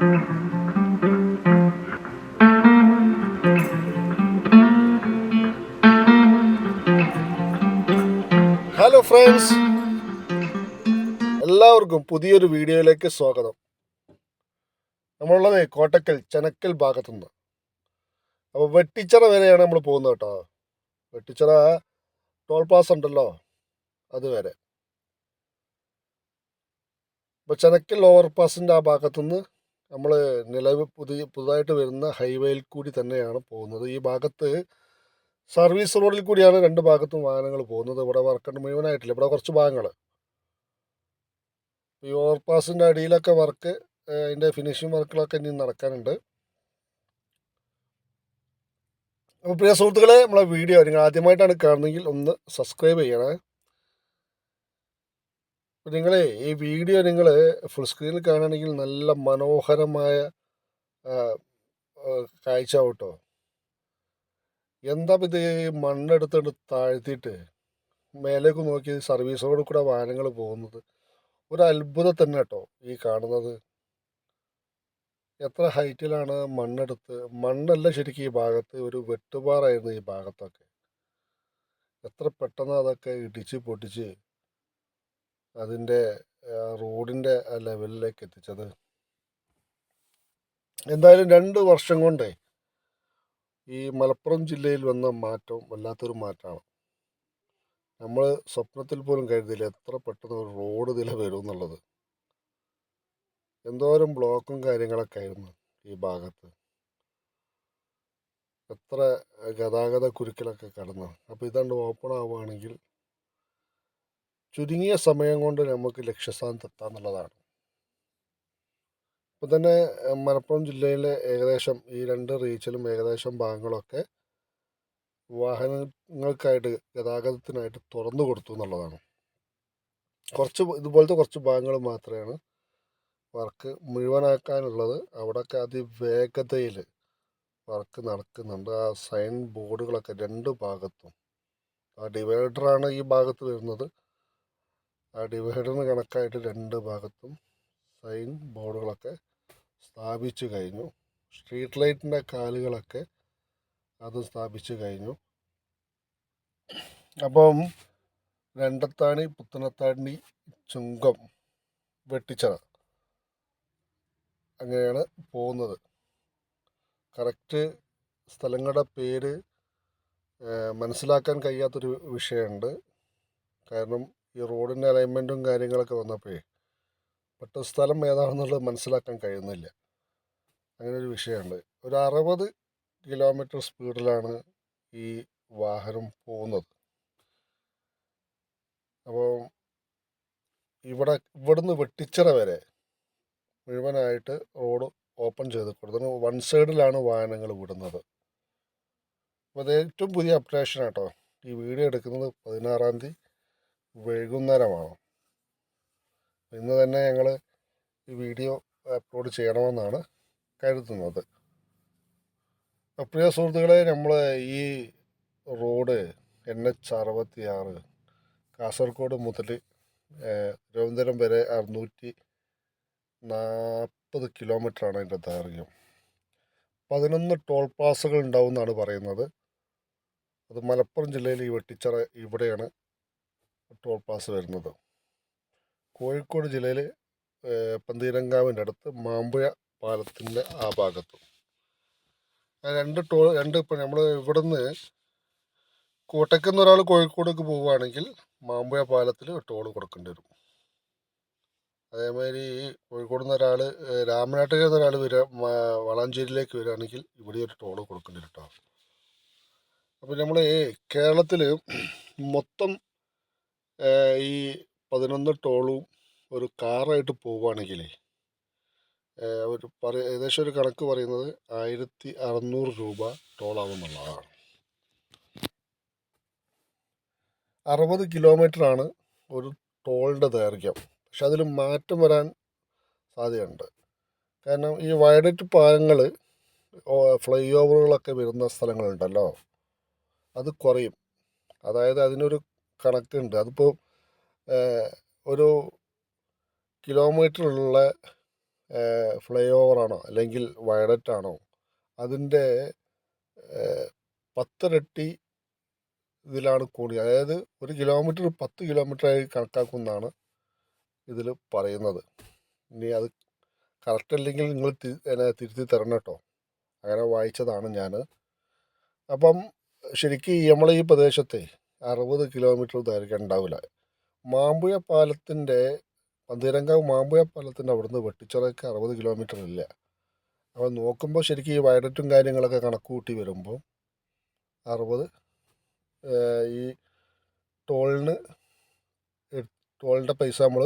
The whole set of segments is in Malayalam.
ഹലോ ഫ്രണ്ട്സ് എല്ലാവർക്കും പുതിയൊരു വീഡിയോയിലേക്ക് സ്വാഗതം. നമ്മളുള്ളത് കോട്ടക്കൽ ചെനക്കൽ ഭാഗത്തുനിന്ന്. അപ്പോൾ വെട്ടിച്ചിറ വരെയാണ് നമ്മൾ പോകുന്നത് കേട്ടോ. വെട്ടിച്ചിറ ടോൾ പാസ് ഉണ്ടല്ലോ അതുവരെ അപ്പോൾ ചെനക്കൽ ഓവർ പാസിന്റെ ആ ഭാഗത്തുനിന്ന് നമ്മൾ നിലവിൽ പുതിയ പുതുതായിട്ട് വരുന്ന ഹൈവേയിൽ കൂടി തന്നെയാണ് പോകുന്നത്. ഈ ഭാഗത്ത് സർവീസ് റോഡിൽ കൂടിയാണ് രണ്ട് ഭാഗത്തും വാഹനങ്ങൾ പോകുന്നത്. ഇവിടെ വർക്ക് മുഴുവനായിട്ടില്ല. ഇവിടെ കുറച്ച് ഭാഗങ്ങൾ ഈ ഓവർപാസിന്റെ അടിയിലൊക്കെ വർക്ക് അതിന്റെ ഫിനിഷിംഗ് വർക്കുകളൊക്കെ ഇനി നടക്കാനുണ്ട്. അപ്പോൾ പ്രിയ സുഹൃത്തുക്കളെ നമ്മളെ വീഡിയോ നിങ്ങൾ ആദ്യമായിട്ടാണ് കാണുന്നതെങ്കിൽ ഒന്ന് സബ്സ്ക്രൈബ് ചെയ്യണേ. നിങ്ങൾ ഈ വീഡിയോ നിങ്ങൾ ഫുൾ സ്ക്രീനിൽ കാണുകയാണെങ്കിൽ നല്ല മനോഹരമായ കാഴ്ച കേട്ടോ എന്താ ഇത് മണ്ണെടുത്തിട്ട് താഴ്ത്തിയിട്ട് മേലേക്ക് നോക്കി സർവീസോട് കൂടെ വാഹനങ്ങൾ പോകുന്നത്? ഒരു അത്ഭുതം തന്നെ കേട്ടോ ഈ കാണുന്നത്. എത്ര ഹൈറ്റിലാണ് മണ്ണെടുത്ത് മണ്ണല്ല ശരിക്കും ഈ ഭാഗത്ത് ഒരു വെട്ടുപാറായിരുന്നു ഈ ഭാഗത്തൊക്കെ. എത്ര പെട്ടെന്ന് അതൊക്കെ ഇടിച്ച് പൊട്ടിച്ച് അതിന്റെ റോഡിന്റെ ലെവലിലേക്ക് എത്തിച്ചത്. എന്തായാലും രണ്ട് വർഷം കൊണ്ട് ഈ മലപ്പുറം ജില്ലയിൽ വന്ന മാറ്റം വല്ലാത്തൊരു മാറ്റമാണ് നമ്മൾ സ്വപ്നത്തിൽ പോലും കരുതിയില്ല എത്ര പെട്ടെന്ന് ഒരു റോഡ് ഇതിലെ വരും എന്നുള്ളത് എന്തോരം ബ്ലോക്കും കാര്യങ്ങളൊക്കെ ആയിരുന്നു ഈ ഭാഗത്ത്. എത്ര ഗതാഗത കുരുക്കിലൊക്കെ കടന്നു. അപ്പോൾ ഇതാണ്ട് ഓപ്പൺ ആവുകയാണെങ്കിൽ ചുരുങ്ങിയ സമയം കൊണ്ട് നമുക്ക് ലക്ഷ്യസ്ഥാനത്ത് എത്താന്നുള്ളതാണ് ഇപ്പം തന്നെ മലപ്പുറം ജില്ലയിലെ ഏകദേശം ഈ രണ്ട് റീച്ചിലും ഏകദേശം ഭാഗങ്ങളൊക്കെ വാഹനങ്ങൾക്കായിട്ട് ഗതാഗതത്തിനായിട്ട് തുറന്നു കൊടുത്തു എന്നുള്ളതാണ്. കുറച്ച് ഇതുപോലത്തെ കുറച്ച് ഭാഗങ്ങൾ മാത്രമാണ് വർക്ക് മുഴുവനാക്കാനുള്ളത്. അവിടെയൊക്കെ അതിവേഗതയിൽ വർക്ക് നടക്കുന്നുണ്ട്. ആ സൈൻ ബോർഡുകളൊക്കെ രണ്ട് ഭാഗത്തും. ആ ഡിവൈഡറാണ് ഈ ഭാഗത്ത് വരുന്നത്. ആ ഡിവൈഡറിന് കണക്കായിട്ട് രണ്ട് ഭാഗത്തും സൈൻ ബോർഡുകളൊക്കെ സ്ഥാപിച്ചു കഴിഞ്ഞു. സ്ട്രീറ്റ് ലൈറ്റിന്റെ കാലുകളൊക്കെ അത് സ്ഥാപിച്ചു കഴിഞ്ഞു. അപ്പം രണ്ടത്താണി പുത്തനത്താണി ചുങ്കം വെട്ടിച്ചറ അങ്ങനെയാണ് പോകുന്നത്. കറക്റ്റ് സ്ഥലങ്ങളുടെ പേര് മനസ്സിലാക്കാൻ കഴിയാത്തൊരു വിഷയമുണ്ട്. കാരണം ഈ റോഡിന്റെ അലൈൻമെന്റും കാര്യങ്ങളൊക്കെ വന്നപ്പോഴേ പെട്ട സ്ഥലം ഏതാണെന്നുള്ളത് മനസ്സിലാക്കാൻ കഴിയുന്നില്ല. അങ്ങനെ ഒരു വിഷയമുണ്ട്. ഒരു അറുപത് കിലോമീറ്റർ സ്പീഡിലാണ് ഈ വാഹനം പോകുന്നത്. അപ്പോൾ ഇവിടെ ഇവിടുന്ന് വെട്ടിച്ചിറ വരെ മുഴുവനായിട്ട് റോഡ് ഓപ്പൺ ചെയ്ത് കൊടുത്തു വൺ സൈഡിലാണ് വാഹനങ്ങൾ വിടുന്നത്. അപ്പോൾ അത് ഏറ്റവും പുതിയ അപ്ഡേഷൻ ആട്ടോ. ഈ വീഡിയോ എടുക്കുന്നത് പതിനാറാം തീയതി. വൈകുന്നേരമാണ്. ഇന്ന് തന്നെ ഞങ്ങൾ ഈ വീഡിയോ അപ്ലോഡ് ചെയ്യണമെന്നാണ് കരുതുന്നത്. പ്രിയ സുഹൃത്തുക്കളെ നമ്മൾ ഈ റോഡ് എൻ എച്ച് അറുപത്തി ആറ് കാസർഗോഡ് മുതൽ തിരുവനന്തപുരം വരെ അറുന്നൂറ്റി നാൽപ്പത് കിലോമീറ്ററാണ് അതിന്റെ ദൈർഘ്യം. പതിനൊന്ന് ടോൾ പ്ലാസകൾ ഉണ്ടാവും എന്നാണ് പറയുന്നത്. അത് മലപ്പുറം ജില്ലയിൽ ഈ വെട്ടിച്ചിറ ഇവിടെയാണ്. ടോൾ പാസ് വരുന്നത്. കോഴിക്കോട് ജില്ലയിൽ പന്തീരങ്കാവിന്റെ അടുത്ത് മാമ്പുഴ പാലത്തിന്റെ ആ ഭാഗത്തും. രണ്ട് ടോൾ രണ്ട് ഇപ്പം നമ്മൾ ഇവിടുന്ന് കോട്ടയ്ക്ക് നിന്ന് ഒരാൾ കോഴിക്കോടേക്ക് പോവുകയാണെങ്കിൽ മാമ്പുഴ പാലത്തിൽ ടോൾ കൊടുക്കേണ്ടി വരും. അതേമാതിരി കോഴിക്കോട് നിന്ന് ഒരാൾ രാമനാട്ടുകര നിന്ന് ഒരാൾ വരിക വളാഞ്ചേരിയിലേക്ക് വരികയാണെങ്കിൽ ഇവിടെ ഒരു ടോൾ കൊടുക്കേണ്ടി വരും കേട്ടോ അപ്പോൾ നമ്മൾ കേരളത്തിൽ മൊത്തം ഈ പതിനൊന്ന് ടോളും ഒരു കാറായിട്ട് പോവുകയാണെങ്കിൽ ഒരു പറ ഏകദേശം ഒരു കണക്ക് പറയുന്നത് ആയിരത്തി അറുന്നൂറ് രൂപ ടോളാകുന്നുള്ളതാണ് അറുപത് കിലോമീറ്റർ ആണ് ഒരു ടോളിന്റെ ദൈർഘ്യം. പക്ഷെ അതിൽ മാറ്റം വരാൻ സാധ്യതയുണ്ട്. കാരണം ഈ വയഡറ്റ് പാലങ്ങൾ ഫ്ലൈ ഓവറുകളൊക്കെ വരുന്ന സ്ഥലങ്ങളുണ്ടല്ലോ അത് കുറയും. അതായത് അതിനൊരു കണക്കുണ്ട് അതിപ്പോൾ ഒരു കിലോമീറ്ററുള്ള ഫ്ലൈ ഓവറാണോ അല്ലെങ്കിൽ വയഡറ്റ് ആണോ അതിന്റെ പത്തിരട്ടി ഇതിലാണ് കൂടി അതായത് ഒരു കിലോമീറ്റർ പത്ത് കിലോമീറ്ററായി കണക്കാക്കുന്നതാണ് ഇതിൽ പറയുന്നത്. ഇനി അത് കറക്റ്റ് അല്ലെങ്കിൽ നിങ്ങൾ എന്നെ തിരുത്തി തരണം കേട്ടോ. അങ്ങനെ വായിച്ചതാണ് ഞാൻ അപ്പം ശരിക്കും നമ്മളെ ഈ പ്രദേശത്തെ അറുപത് കിലോമീറ്റർ ദൈർഘ്യം ഉണ്ടാവില്ല. മാമ്പുഴ പാലത്തിന്റെ പന്തീരങ്കാവ് മാമ്പുഴ പാലത്തിന്റെ അവിടുന്ന് വെട്ടിച്ചിറക്ക് അറുപത് കിലോമീറ്റർ ഇല്ല. അപ്പോൾ നോക്കുമ്പോൾ ശരിക്കും ഈ വയഡറ്റും കാര്യങ്ങളൊക്കെ കണക്ക് കൂട്ടി വരുമ്പോൾ അറുപത് ഈ ടോളിന് ടോളിന്റെ പൈസ നമ്മൾ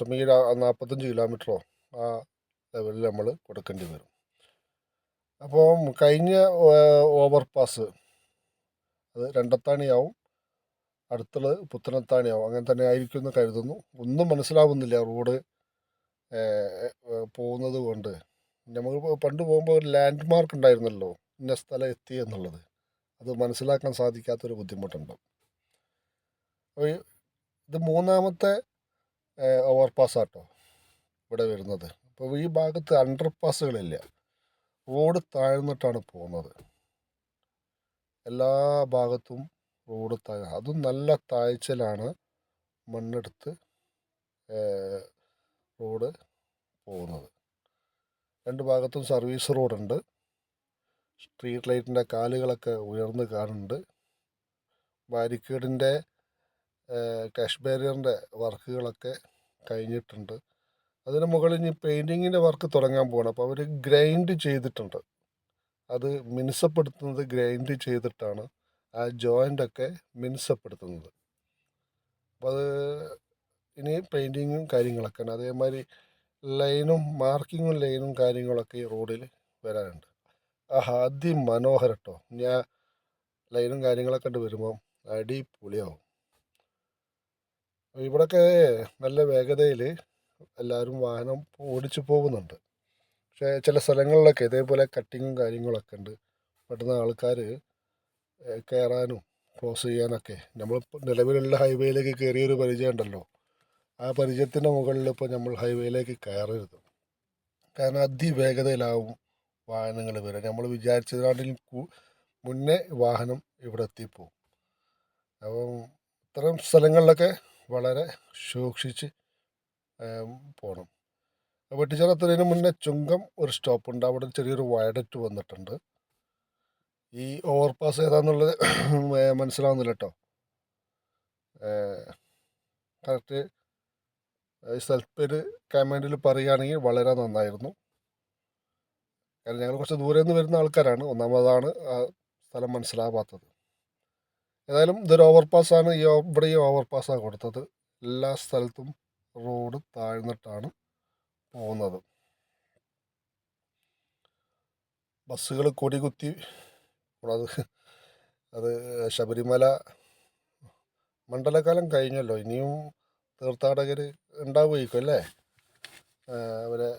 സമീര നാൽപ്പത്തഞ്ച് കിലോമീറ്ററോ ആ ലെവലിൽ നമ്മൾ കൊടുക്കേണ്ടി വരും. അപ്പോൾ കഴിഞ്ഞ ഓവർ പാസ് അത് രണ്ടത്താണിയാവും. അടുത്തുള്ളത് പുത്തനത്താണിയാവും. അങ്ങനെ തന്നെ ആയിരിക്കും എന്ന് കരുതുന്നു. ഒന്നും മനസ്സിലാവുന്നില്ല റോഡ് പോകുന്നത് കൊണ്ട്. നമുക്ക് പണ്ട് പോകുമ്പോൾ ഒരു ലാൻഡ് മാർക്ക് ഉണ്ടായിരുന്നല്ലോ ഇന്ന സ്ഥലം എത്തി എന്നുള്ളത്. അത് മനസ്സിലാക്കാൻ സാധിക്കാത്തൊരു ബുദ്ധിമുട്ടുണ്ട്. അപ്പോൾ ഇത് മൂന്നാമത്തെ ഓവർ പാസ്സാട്ടോ ഇവിടെ വരുന്നത്. അപ്പോൾ ഈ ഭാഗത്ത് അണ്ടർ പാസ്സുകളില്ല റോഡ് താഴ്ന്നിട്ടാണ് പോകുന്നത്. എല്ലാ ഭാഗത്തും റോഡ് താഴ അതും നല്ല താഴ്ചയിലാണ് മണ്ണെടുത്ത് റോഡ് പോകുന്നത്. രണ്ട് ഭാഗത്തും സർവീസ് റോഡുണ്ട് സ്ട്രീറ്റ് ലൈറ്റിന്റെ കാലുകളൊക്കെ ഉയർന്ന് കാണുന്നുണ്ട് ബാരിക്കേഡിന്റെ കാഷ് ബാരിയറിന്റെ വർക്കുകളൊക്കെ കഴിഞ്ഞിട്ടുണ്ട്. അതിന് മുകളിൽ ഇനി പെയിന്റിങ്ങിന്റെ വർക്ക് തുടങ്ങാൻ പോകണം അപ്പോൾ അവർ ഗ്രൈൻഡ് ചെയ്തിട്ടുണ്ട്. അത് മിനുസപ്പെടുത്തുന്നത് ഗ്രൈൻഡ് ചെയ്തിട്ടാണ് ആ ജോയിന്റൊക്കെ മിനുസപ്പെടുത്തുന്നത്. അപ്പോൾ അത് ഇനി പെയിന്റിങ്ങും കാര്യങ്ങളൊക്കെയാണ് അതേമാതിരി ലൈനും മാർക്കിങ്ങും ലൈനും കാര്യങ്ങളൊക്കെ ഈ റോഡിൽ വരാനുണ്ട്. ആഹാ അതിമനോഹരം കേട്ടോ. ഞാൻ ലൈനും കാര്യങ്ങളൊക്കെ കണ്ട് വരുമ്പോൾ അടിപൊളിയാവും. ഇവിടെയൊക്കെ നല്ല വേഗതയിൽ എല്ലാവരും വാഹനം ഓടിച്ചു പോകുന്നുണ്ട്. പക്ഷേ ചില സ്ഥലങ്ങളിലൊക്കെ ഇതേപോലെ കട്ടിങ്ങും കാര്യങ്ങളൊക്കെ ഉണ്ട്. പെട്ടെന്ന് ആൾക്കാർ കയറാനും ക്രോസ് ചെയ്യാനൊക്കെ നമ്മൾ നിലവിലുള്ള ഹൈവേയിലേക്ക് കയറിയൊരു പരിചയം ഉണ്ടല്ലോ. ആ പരിചയത്തിന്റെ മുകളിൽ ഇപ്പോൾ നമ്മൾ ഹൈവേയിലേക്ക് കയറരുത് കാരണം അതിവേഗതയിലാവും വാഹനങ്ങൾ വരിക നമ്മൾ വിചാരിച്ചതിനാട്ടിലും മുന്നേ വാഹനം ഇവിടെ എത്തിപ്പോവും. അപ്പം ഇത്തരം സ്ഥലങ്ങളിലൊക്കെ വളരെ സൂക്ഷിച്ച് പോകണം വെട്ടിച്ചിറത്തുന്നതിന് മുന്നേ ചുങ്കം ഒരു സ്റ്റോപ്പുണ്ട്. അവിടെ ചെറിയൊരു വയഡറ്റ് വന്നിട്ടുണ്ട്. ഈ ഓവർ പാസ് ഏതാന്നുള്ളത് മനസ്സിലാവുന്നില്ല കേട്ടോ കറക്റ്റ് സ്ഥലപ്പേര് കമാൻഡിൽ പറയുകയാണെങ്കിൽ വളരെ നന്നായിരുന്നു. കാരണം ഞങ്ങൾ കുറച്ച് ദൂരെ നിന്ന് വരുന്ന ആൾക്കാരാണ്. ഒന്നാമതാണ് ആ സ്ഥലം മനസ്സിലാവാത്തത്. ഏതായാലും ഇതൊരു ഓവർ പാസ്സാണ് ഈ ഇവിടെ ഈ ഓവർ പാസ്സാണ് കൊടുത്തത്. എല്ലാ സ്ഥലത്തും റോഡ് താഴ്ന്നിട്ടാണ്. പോകുന്നത്. ബസ്സുകൾ കൊടികുത്തി അത് അത് ശബരിമല മണ്ഡലകാലം കഴിഞ്ഞല്ലോ. ഇനിയും തീർത്ഥാടകർ ഉണ്ടാവുമായിരിക്കും അല്ലേ? അവരെ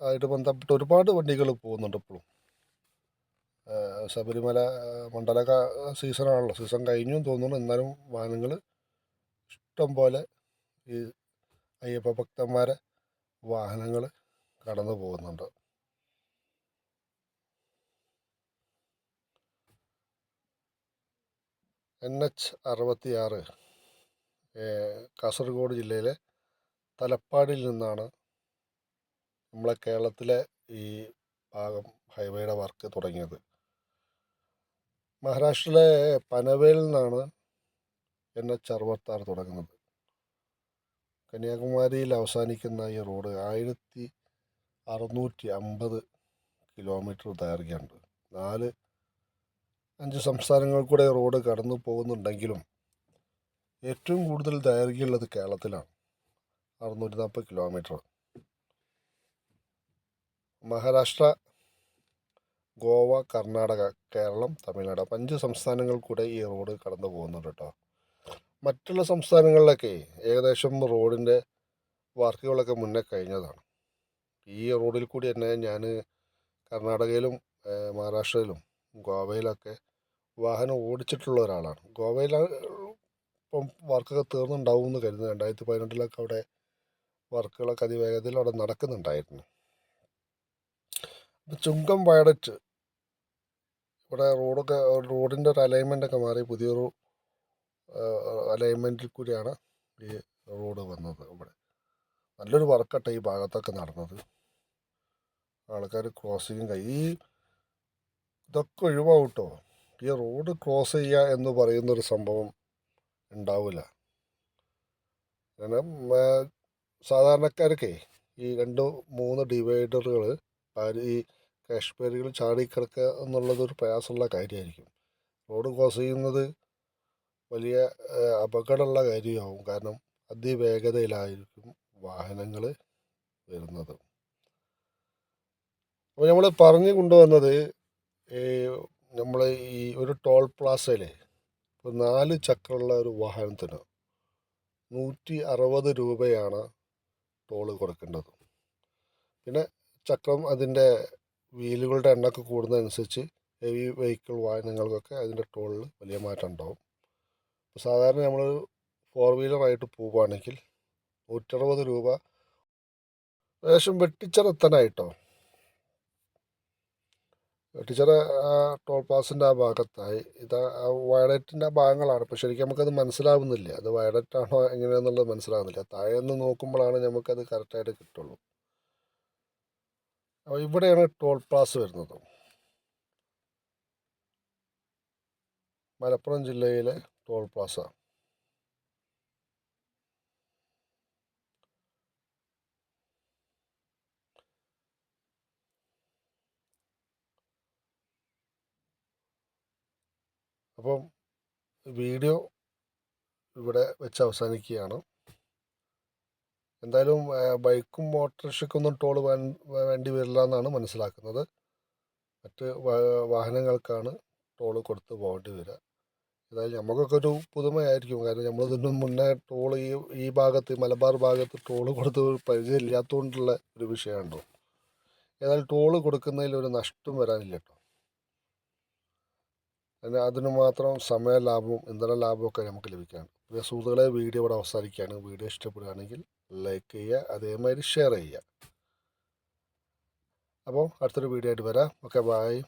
ആയിട്ട് ബന്ധപ്പെട്ട് ഒരുപാട് വണ്ടികൾ പോകുന്നുണ്ട് ഇപ്പോഴും ശബരിമല മണ്ഡല സീസണാണല്ലോ. സീസൺ കഴിഞ്ഞു തോന്നുന്നു. എന്നാലും വാഹനങ്ങൾ ഇഷ്ടം പോലെ ഈ അയ്യപ്പ ഭക്തന്മാരെ വാഹനങ്ങൾ കടന്നു പോകുന്നുണ്ട്. എൻ എച്ച് അറുപത്തിയാറ് കാസർഗോഡ് ജില്ലയിലെ തലപ്പാടിൽ നിന്നാണ് നമ്മളെ കേരളത്തിലെ ഈ ഭാഗം ഹൈവേയുടെ വർക്ക് തുടങ്ങിയത്. മഹാരാഷ്ട്രയിലെ പനവേലിൽ നിന്നാണ് എൻ എച്ച് അറുപത്താറ് തുടങ്ങുന്നത്. കന്യാകുമാരിയിൽ അവസാനിക്കുന്ന ഈ റോഡ് ആയിരത്തി അറുന്നൂറ്റി അമ്പത് കിലോമീറ്റർ ദൈർഘ്യമുണ്ട്. നാല് അഞ്ച് സംസ്ഥാനങ്ങൾ കൂടെ റോഡ് കടന്നു പോകുന്നുണ്ടെങ്കിലും ഏറ്റവും കൂടുതൽ ദൈർഘ്യമുള്ളത് കേരളത്തിലാണ്. അറുന്നൂറ്റി നാൽപ്പത് കിലോമീറ്റർ മഹാരാഷ്ട്ര ഗോവ കർണാടക കേരളം തമിഴ്നാട്. അപ്പം അഞ്ച് സംസ്ഥാനങ്ങൾ കൂടെ ഈ റോഡ് കടന്നു പോകുന്നുണ്ട് കേട്ടോ. മറ്റുള്ള സംസ്ഥാനങ്ങളിലൊക്കെ ഏകദേശം റോഡിന്റെ വർക്കുകളൊക്കെ മുന്നേ കഴിഞ്ഞതാണ്. ഈ റോഡിൽ കൂടി തന്നെ ഞാൻ കർണാടകയിലും മഹാരാഷ്ട്രയിലും ഗോവയിലൊക്കെ വാഹനം ഓടിച്ചിട്ടുള്ള ഒരാളാണ്. ഗോവയിൽ ഇപ്പം വർക്കൊക്കെ തീർന്നുണ്ടാവും എന്ന് കരുതുന്നു. രണ്ടായിരത്തി പതിനെട്ടിലൊക്കെ അവിടെ വർക്കുകളൊക്കെ അതിവേഗത്തിൽ അവിടെ നടക്കുന്നുണ്ടായിരുന്നു. ചുങ്കം വയഡക്റ്റ് ഇവിടെ റോഡൊക്കെ റോഡിന്റെ ഒരു അലൈൻമെന്റ് ഒക്കെ മാറി പുതിയൊരു അലൈൻമെന്റിൽ കൂടിയാണ് ഈ റോഡ് വന്നത് ഇവിടെ. നല്ലൊരു വർക്കട്ട ഈ ഭാഗത്തൊക്കെ നടന്നത്. ആൾക്കാർ ക്രോസിങ്ങും കൈ ഈ ഇതൊക്കെ ഒഴിവാകും കേട്ടോ ഈ റോഡ് ക്രോസ് ചെയ്യുക എന്ന് പറയുന്നൊരു സംഭവം ഉണ്ടാവില്ല കാരണം സാധാരണക്കാർക്കേ ഈ രണ്ട് മൂന്ന് ഡിവൈഡറുകൾ ഈ കാശ്മീരികൾ ചാടിക്കിടക്കുക എന്നുള്ളതൊരു പ്രയാസമുള്ള കാര്യമായിരിക്കും റോഡ് ക്രോസ് ചെയ്യുന്നത് വലിയ അപകടമുള്ള കാര്യമാവും. കാരണം അതിവേഗതയിലായിരിക്കും വാഹനങ്ങൾ വരുന്നത്. അപ്പോൾ നമ്മൾ പറഞ്ഞു കൊണ്ടുവന്നത് നമ്മൾ ഈ ഒരു ടോൾ പ്ലാസയിലെ ഇപ്പോൾ നാല് ചക്രമുള്ള ഒരു വാഹനത്തിന് നൂറ്റി അറുപത് രൂപയാണ് ടോൾ കൊടുക്കേണ്ടത്. പിന്നെ ചക്രം അതിന്റെ വീലുകളുടെ എണ്ണമൊക്കെ കൂടുന്നതനുസരിച്ച് ഹെവി വെഹിക്കിൾ വാഹനങ്ങൾക്കൊക്കെ അതിന്റെ ടോളിൽ വലിയ മാറ്റം ഉണ്ടാവും. ഇപ്പോൾ സാധാരണ നമ്മൾ ഫോർ വീലറായിട്ട് പോവുകയാണെങ്കിൽ നൂറ്ററുപത് രൂപ ഏകദേശം വെട്ടിച്ചിറത്താനായിട്ടോ വെട്ടിച്ചിറ ടോൾ പാസിന്റെ ആ ഭാഗത്തായി. ഇത് വയലറ്റിന്റെ ആ ഭാഗങ്ങളാണ്. അപ്പോൾ ശരിക്കും നമുക്കത് മനസ്സിലാവുന്നില്ല. അത് വയലറ്റാണോ എങ്ങനെയാണെന്നുള്ളത് മനസ്സിലാവുന്നില്ല. താഴെ നിന്ന് നോക്കുമ്പോഴാണ് നമുക്കത് കറക്റ്റായിട്ട് കിട്ടുള്ളൂ. അപ്പോൾ ഇവിടെയാണ് ടോൾ പ്ലാസ് വരുന്നത്. മലപ്പുറം ജില്ലയിലെ ടോൾ പ്ലാസ അപ്പം വീഡിയോ ഇവിടെ വെച്ച് അവസാനിക്കുകയാണ്. എന്തായാലും ബൈക്കും ഓട്ടോറിക്ഷയ്ക്കൊന്നും ടോൾ വേണ്ടി വരില്ല എന്നാണ് മനസ്സിലാക്കുന്നത്. മറ്റ് വാഹനങ്ങൾക്കാണ് ടോൾ കൊടുത്ത് പോകേണ്ടി വരിക. അതായത് നമുക്കൊക്കെ ഒരു പുതുമയായിരിക്കും. കാരണം ഇതിനു മുന്നേ ടോൾ ഈ ഈ ഭാഗത്ത് മലബാർ ഭാഗത്ത് ടോൾ കൊടുത്ത് പരിചയമില്ലാത്തതുകൊണ്ടുള്ള ഒരു വിഷയമുണ്ടോ ഏതായാലും ടോൾ കൊടുക്കുന്നതിൽ ഒരു നഷ്ടം വരാനില്ല കേട്ടോ അതിന് അതിന് മാത്രം സമയ ലാഭവും ഇന്ധന ലാഭമൊക്കെ നമുക്ക് ലഭിക്കുകയാണ് പിന്നെ സുഹൃത്തുക്കളെ വീഡിയോ ഇവിടെ അവസാനിക്കുകയാണ്. വീഡിയോ ഇഷ്ടപ്പെടുകയാണെങ്കിൽ ലൈക്ക് ചെയ്യുക അതേമാതിരി ഷെയർ ചെയ്യുക. അപ്പോൾ അടുത്തൊരു വീഡിയോ ആയിട്ട് വരാം. Okay bye